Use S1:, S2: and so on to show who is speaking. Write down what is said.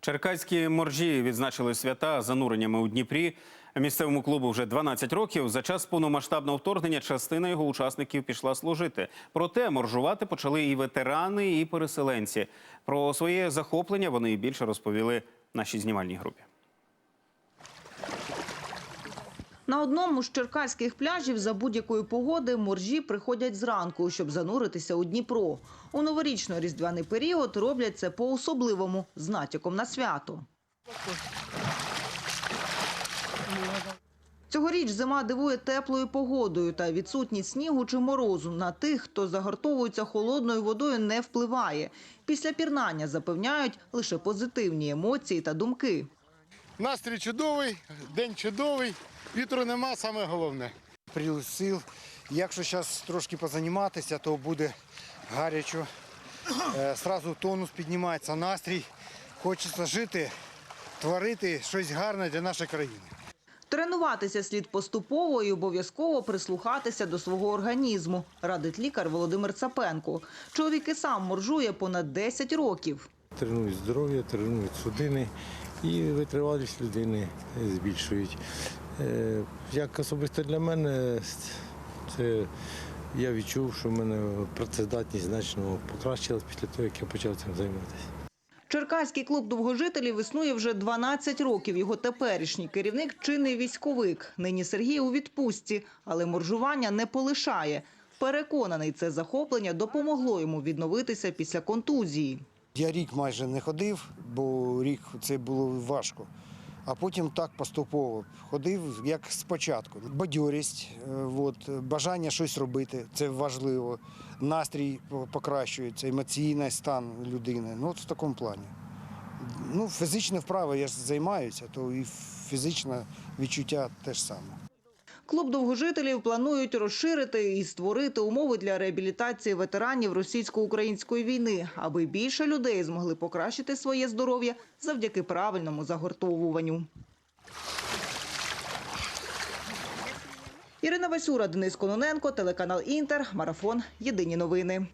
S1: Черкаські моржі відзначили свята зануреннями у Дніпрі. Місцевому клубу вже 12 років. За час повномасштабного вторгнення частина його учасників пішла служити. Проте моржувати почали і ветерани, і переселенці. Про своє захоплення вони більше розповіли нашій знімальній групі.
S2: На одному з черкаських пляжів за будь-якої погоди моржі приходять зранку, щоб зануритися у Дніпро. У новорічно-різдвяний період роблять це по-особливому, з натяком на свято. Цьогоріч зима дивує теплою погодою та відсутність снігу чи морозу на тих, хто загартовується холодною водою, не впливає. Після пірнання запевняють лише позитивні емоції та думки.
S3: Настрій чудовий, день чудовий, вітру нема, саме головне.
S4: прилив сил. Якщо зараз трошки позаніматися, то буде гарячо. Е, Сразу тонус піднімається, настрій. Хочеться жити, творити щось гарне для нашої країни.
S2: Тренуватися слід поступово і обов'язково прислухатися до свого організму, радить лікар Володимир Цапенко. Чоловік і сам моржує понад 10 років.
S5: Тренують здоров'я, тренують судини і витривалість людини збільшують. Е, Як особисто для мене, це я відчув, що в мене працездатність значно покращилась після того, як я почав цим займатися.
S2: Черкаський клуб довгожителів існує вже 12 років. Його теперішній керівник – чинний військовик. Нині Сергій у відпустці, але моржування не полишає. Переконаний, це захоплення допомогло йому відновитися після контузії.
S4: Я рік майже не ходив, бо рік це було важко. А потім так поступово ходив, як спочатку. Бадьорість, е, от, бажання щось робити це важливо. Настрій покращується, емоційний стан людини. Ну, от в такому плані. Ну, фізичні вправи я займаюся, то і фізичне відчуття теж саме.
S2: Клуб довгожителів планують розширити і створити умови для реабілітації ветеранів російсько-української війни, аби більше людей змогли покращити своє здоров'я завдяки правильному загортовуванню. Ірина Васюра, Денис Кононенко, телеканал Інтер, Марафон. Єдині новини.